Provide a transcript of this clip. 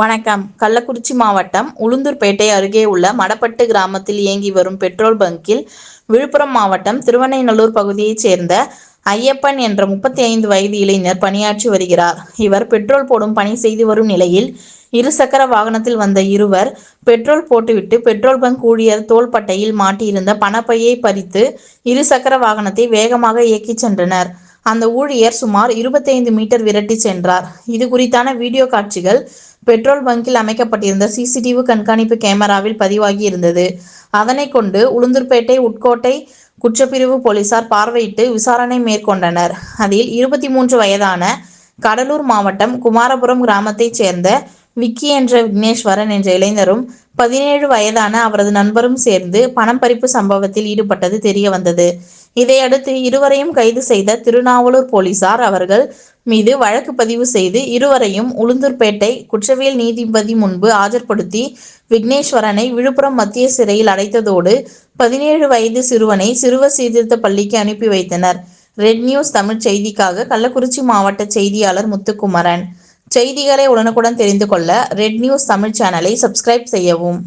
வணக்கம். கள்ளக்குறிச்சி மாவட்டம் உளுந்தூர்பேட்டை அருகே உள்ள மடப்பட்டு கிராமத்தில் இயங்கி வரும் பெட்ரோல் பங்கில் விழுப்புரம் மாவட்டம் திருவண்ணைநல்லூர் பகுதியைச் சேர்ந்த ஐயப்பன் என்ற முப்பத்தி ஐந்து வயது இளைஞர் பணியாற்றி வருகிறார். இவர் பெட்ரோல் போடும் பணி செய்து வரும் நிலையில் இருசக்கர வாகனத்தில் வந்த இருவர் பெட்ரோல் போட்டுவிட்டு பெட்ரோல் பங்க் ஊழியர் தோள்பட்டையில் மாட்டியிருந்த பணப்பையை பறித்து இருசக்கர வாகனத்தை வேகமாக இயக்கிச் சென்றனர். அந்த ஊழியர் சுமார் இருபத்தைந்து மீட்டர் விரட்டி சென்றார். இது குறித்தான வீடியோ காட்சிகள் பெட்ரோல் பங்கில் அமைக்கப்பட்டிருந்த சிசிடிவி கண்காணிப்பு கேமராவில் பதிவாகி இருந்தது அதனை கொண்டு உளுந்தூர்பேட்டை உட்கோட்டை குற்றப்பிரிவு போலீசார் பார்வையிட்டு விசாரணை மேற்கொண்டனர். அதில் இருபத்தி மூன்று வயதான கடலூர் மாவட்டம் குமாரபுரம் கிராமத்தைச் சேர்ந்த விக்கி என்ற விக்னேஸ்வரன் என்ற இளைஞரும் பதினேழு வயதான அவரது நண்பரும் சேர்ந்து பணம் பறிப்பு சம்பவத்தில் ஈடுபட்டது தெரிய வந்தது. இதையடுத்து இருவரையும் கைது செய்த திருநாவலூர் போலீசார் அவர்கள் மீது வழக்கு பதிவு செய்து இருவரையும் உளுந்தூர்பேட்டை குற்றவியல் நீதிபதி முன்பு ஆஜர்படுத்தி விக்னேஸ்வரனை விழுப்புரம் மத்திய சிறையில் அடைத்ததோடு பதினேழு வயது சிறுவனை சிறுவர் சீர்திருத்த பள்ளிக்கு அனுப்பி வைத்தனர். ரெட் நியூஸ் தமிழ் செய்திக்காக கள்ளக்குறிச்சி மாவட்ட செய்தியாளர் முத்துக்குமரன். செய்திகளை உடனுக்குடன் தெரிந்து கொள்ள ரெட் நியூஸ் தமிழ் சேனலை சப்ஸ்கிரைப் செய்யவும்.